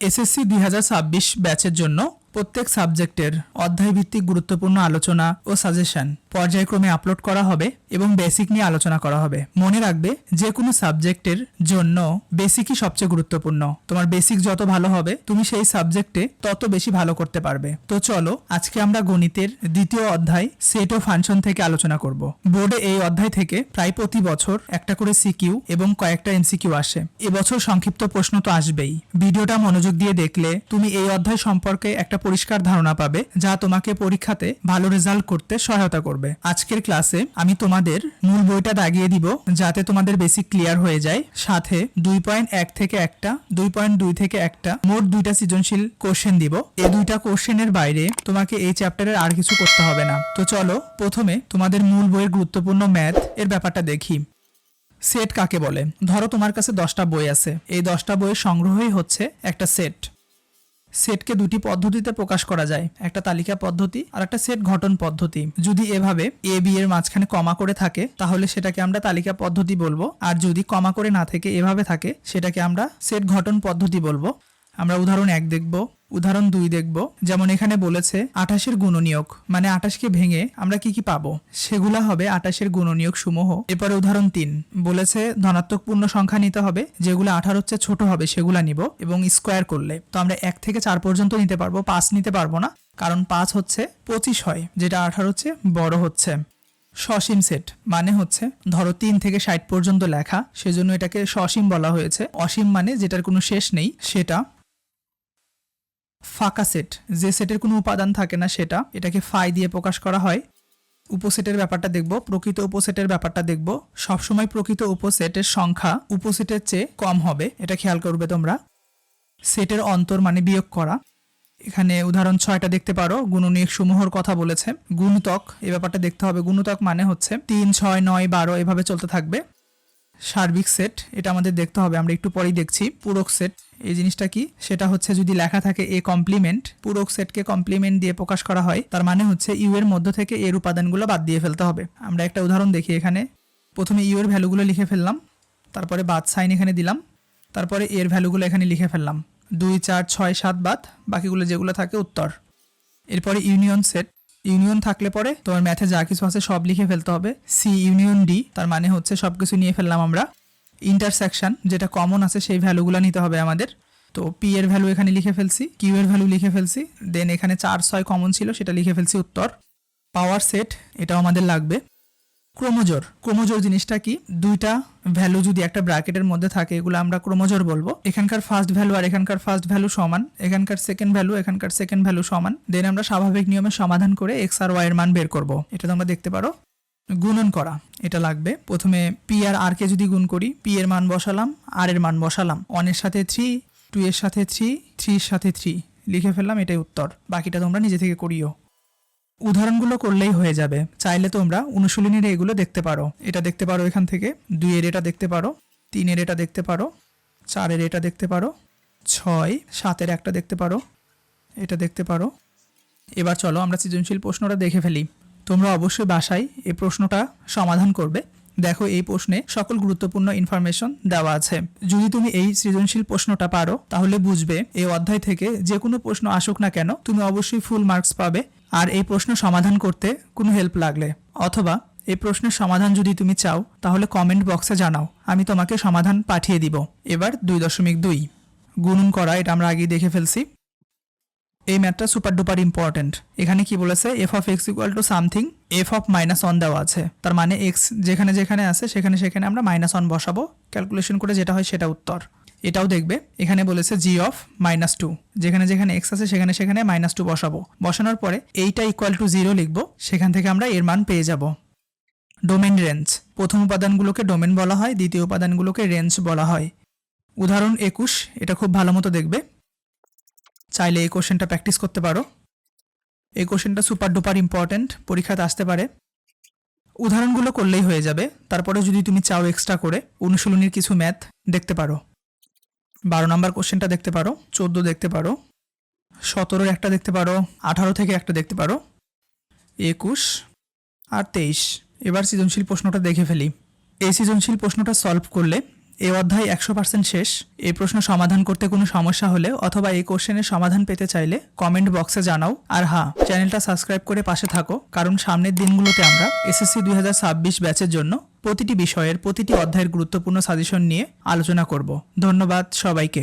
SSC দুই হাজার ছাব্বিশ ব্যাচের জন্য প্রত্যেক সাবজেক্টের অধ্যায়ভিত্তিক গুরুত্বপূর্ণ আলোচনা ও সাজেশন পর্যায়ক্রমে আপলোড করা হবে। এবং বেসিক নিয়ে আলোচনা করা হবে। মনে রাখবে যে কোনো সাবজেক্টের জন্য বেসিকই সবচেয়ে গুরুত্বপূর্ণ। তোমার বেসিক যত ভালো হবে, তুমি সেই সাবজেক্টে তত বেশি ভালো করতে পারবে। তো চলো, আজকে আমরা গণিতের দ্বিতীয় অধ্যায় সেট ও ফাংশন থেকে আলোচনা করব। বোর্ডে এই অধ্যায় থেকে প্রায় প্রতি বছর একটা করে সিকিউ এবং কয়েকটা এমসিকিউ আসে। এবছর সংক্ষিপ্ত প্রশ্ন তো আসবেই। ভিডিওটা মনোযোগ দিয়ে দেখলে তুমি এই অধ্যায় সম্পর্কে একটা পরিষ্কার ধারণা পাবে, যা তোমাকে পরীক্ষাতে ভালো রেজাল্ট করতে সহায়তা করবে। আজকের ক্লাসে আমি তোমাদের মূল বইটা দাগিয়ে দিব যাতে তোমাদের বেসিক ক্লিয়ার হয়ে যায়। সাথে দুই পয়েন্ট এক থেকে একটা, দুই পয়েন্ট দুই থেকে একটা, মোট দুইটা সৃজনশীল কোশ্চেন দিব। এই দুইটা কোশ্চেনের বাইরে তোমাকে এই চ্যাপ্টারের আর কিছু করতে হবে না। তো চলো, প্রথমে তোমাদের মূল বইয়ের গুরুত্বপূর্ণ ম্যাথ এর ব্যাপারটা দেখি। সেট কাকে বলে? ধরো তোমার কাছে দশটা বই আছে। এই দশটা বইয়ের সংগ্রহই হচ্ছে একটা সেট সেটকে দুটি পদ্ধতিতে প্রকাশ করা যায়, একটা তালিকা পদ্ধতি আর একটা সেট ঘটন পদ্ধতি। যদি এভাবে এ বি এর মাঝখানে কমা করে থাকে, তাহলে সেটাকে আমরা তালিকা পদ্ধতি বলব, আর যদি কমা করে না থেকে এভাবে থাকে, সেটাকে আমরা সেট ঘটন পদ্ধতি বলব। আমরা উদাহরণ এক দেখব। উদাহরণ দুই দেখব। যেমন এখানে বলেছে, আঠাশের গুণনীয়ক মানে আঠাশকে ভেঙে আমরা কি কি পাবো? সেগুলা হবে আঠাশের গুণনীয়ক সমূহ। এরপরে উদাহরণ তিন, বলেছে ধনাত্মক পূর্ণ সংখ্যা নিতে হবে, যেগুলো আঠার হচ্ছে ছোট হবে সেগুলা নিব এবং স্কোয়ার করলে। তো আমরা এক থেকে চার পর্যন্ত নিতে পারব, পাঁচ নিতে পারব না, কারণ পাঁচ হচ্ছে পঁচিশ হয়, যেটা আঠার হচ্ছে বড় হচ্ছে। সসীম সেট মানে হচ্ছে ধরো তিন থেকে ষাট পর্যন্ত লেখা, সেজন্য এটাকে সসীম বলা হয়েছে। অসীম মানে যেটার কোনো শেষ নেই, সেটা ফাঁকা সেট যে সেটের কোনো উপাদান থাকে না সেটা, এটাকে ফাই দিয়ে প্রকাশ করা হয়। উপসেটের ব্যাপারটা দেখব, প্রকৃত উপসেটের ব্যাপারটা দেখব। সবসময় প্রকৃত উপসেটের সংখ্যা উপসেটের চেয়ে কম হবে, এটা খেয়াল করবে তোমরা। সেটের অন্তর মানে বিয়োগ করা। এখানে উদাহরণ ছয়টা দেখতে পারো, গুণনীয়ক সমূহর কথা বলেছে। গুণতক এই ব্যাপারটা দেখতে হবে। গুণতক মানে হচ্ছে তিন, ছয়, নয়, বারো, এভাবে চলতে থাকবে। সার্বিক সেট এটা আমাদের দেখতে হবে, আমরা একটু পরেই দেখছি। পূরক সেট এই জিনিসটা কি? সেটা হচ্ছে যদি লেখা থাকে এ কমপ্লিমেন্ট পুরো সেটকে কমপ্লিমেন্ট দিয়ে প্রকাশ করা হয়, তার মানে হচ্ছে ইউ এর মধ্য থেকে এর উপাদানগুলো বাদ দিয়ে ফেলতে হবে। আমরা একটা উদাহরণ দেখি এখানে। প্রথমে ইউ এর ভ্যালুগুলো লিখে ফেললাম, তারপরে বাদ সাইন এখানে দিলাম, তারপরে এর ভ্যালুগুলো এখানে লিখে ফেললাম। দুই, চার, ছয়, সাত বাদ, বাকিগুলো যেগুলো থাকে উত্তর। এরপরে ইউনিয়ন সেট ইউনিয়ন থাকলে পরে তোমার ম্যাথে যা কিছু আছে সব লিখে ফেলতে হবে। সি ইউনিয়ন ডি তার মানে হচ্ছে সব কিছু নিয়ে ফেললাম আমরা। ইন্টারসেকশন যেটা কমন আছে, সেই ভ্যালুগুলো নিতে হবে আমাদের। তো পি এর ভ্যালু এখানে লিখে ফেলছি কিউ এর ভ্যালু লিখে ফেলছি দেন এখানে চার ছয় কমন ছিল, সেটা লিখে ফেলছি উত্তর। পাওয়ার সেট এটাও আমাদের লাগবে। ক্রোমোজোর ক্রোমোজোর জিনিসটা কি? দুইটা ভ্যালু যদি একটা ব্র্যাকেটের মধ্যে থাকে, এগুলো আমরা ক্রোমোজোর বলব। এখানকার ফার্স্ট ভ্যালু আর এখানকার ফার্স্ট ভ্যালু সমান, এখানকার সেকেন্ড ভ্যালু এখানকার সেকেন্ড ভ্যালু সমান। দেন আমরা স্বাভাবিক নিয়মে সমাধান করে এক্স আর ওয়াই এর মান বের করব। এটা তোমরা দেখতে পারো। গুণন করা, এটা লাগবে। প্রথমে পি আর আর কে যদি গুণ করি পি এর মান বসালাম আর এর মান বসালাম। ওয়ানের সাথে থ্রি টু এর সাথে থ্রি থ্রির সাথে থ্রি লিখে ফেললাম, এটাই উত্তর। বাকিটা তোমরা নিজে থেকে করিও। উদাহরণগুলো করলেই হয়ে যাবে। চাইলে তোমরা অনুশীলনীর এগুলো দেখতে পারো। এটা দেখতে পারো এখান থেকে। দুইয়ের এটা দেখতে পারো। তিনের এটা দেখতে পারো। চারের এটা দেখতে পারো। ছয় সাতের একটা দেখতে পারো। এটা দেখতে পারো। এবার চলো আমরা সৃজনশীল প্রশ্নটা দেখে ফেলি। তোমরা অবশ্যই বাসায় এই প্রশ্নটা সমাধান করবে। দেখো, এই প্রশ্নে সকল গুরুত্বপূর্ণ ইনফরমেশন দেওয়া আছে। যদি তুমি এই সৃজনশীল প্রশ্নটা পারো, তাহলে বুঝবে এই অধ্যায় থেকে যে কোনো প্রশ্ন আসুক না কেন, তুমি অবশ্যই ফুল মার্কস পাবে। আর এই প্রশ্ন সমাধান করতে কোনো হেল্প লাগলে। অথবা এই প্রশ্নের সমাধান যদি তুমি চাও, তাহলে কমেন্ট বক্সে জানাও। আমি তোমাকে সমাধান পাঠিয়ে দিব। এবার দুই দশমিক দুই। গুণন করা, এটা আমরা আগেই দেখে ফেলছি। এই ম্যাথটা সুপার ডুপার ইম্পর্টেন্ট এখানে কি বলেছে? F of X equal to something F of minus one দেওয়া আছে। তার মানে এক্স যেখানে যেখানে আছে, সেখানে সেখানে আমরা মাইনাস ওয়ান বসাবো। ক্যালকুলেশন করে যেটা হয় সেটা উত্তর। এটাও দেখবে। এখানে বলেছে জি অফ মাইনাস টু যেখানে যেখানে এক্স আছে, সেখানে সেখানে মাইনাস টু বসাবো। বসানোর পরে এইটা ইকুয়াল টু জিরো লিখব। সেখান থেকে আমরা এর মান পেয়ে যাব। ডোমেন রেঞ্জ প্রথম উপাদানগুলোকে ডোমেন বলা হয়, দ্বিতীয় উপাদানগুলোকে রেঞ্জ বলা হয়। উদাহরণ একুশ। এটা খুব ভালো মতো দেখবে। চাইলে এই কোশ্চেনটা প্র্যাকটিস করতে পারো। এই কোশ্চেনটা সুপার ডুপার ইম্পর্ট্যান্ট পরীক্ষাতে আসতে পারে। উদাহরণগুলো করলেই হয়ে যাবে। তারপরে যদি তুমি চাও এক্সট্রা করে, অনুশীলনীর কিছু ম্যাথ দেখতে পারো। বারো নম্বর কোশ্চেনটা দেখতে পারো, চোদ্দ দেখতে পারো, সতেরোর একটা দেখতে পারো, আঠারো থেকে একটা দেখতে পারো, একুশ আর তেইশ। এবার সৃজনশীল প্রশ্নটা দেখে ফেলি। এই সৃজনশীল প্রশ্নটা সলভ করলে এই অধ্যায় একশো পার্সেন্ট শেষ। এই প্রশ্ন সমাধান করতে কোনো সমস্যা হলে অথবা এই কোশ্চেনের সমাধান পেতে চাইলে কমেন্ট বক্সে জানাও। আর হ্যাঁ চ্যানেলটা সাবস্ক্রাইব করে পাশে থাকো, কারণ সামনের দিনগুলোতে আমরা এসএসসি দুই হাজার ছাব্বিশ ব্যাচের জন্য প্রতিটি বিষয়ের প্রতিটি অধ্যায়ের গুরুত্বপূর্ণ সাজেশন নিয়ে আলোচনা করব। ধন্যবাদ সবাইকে।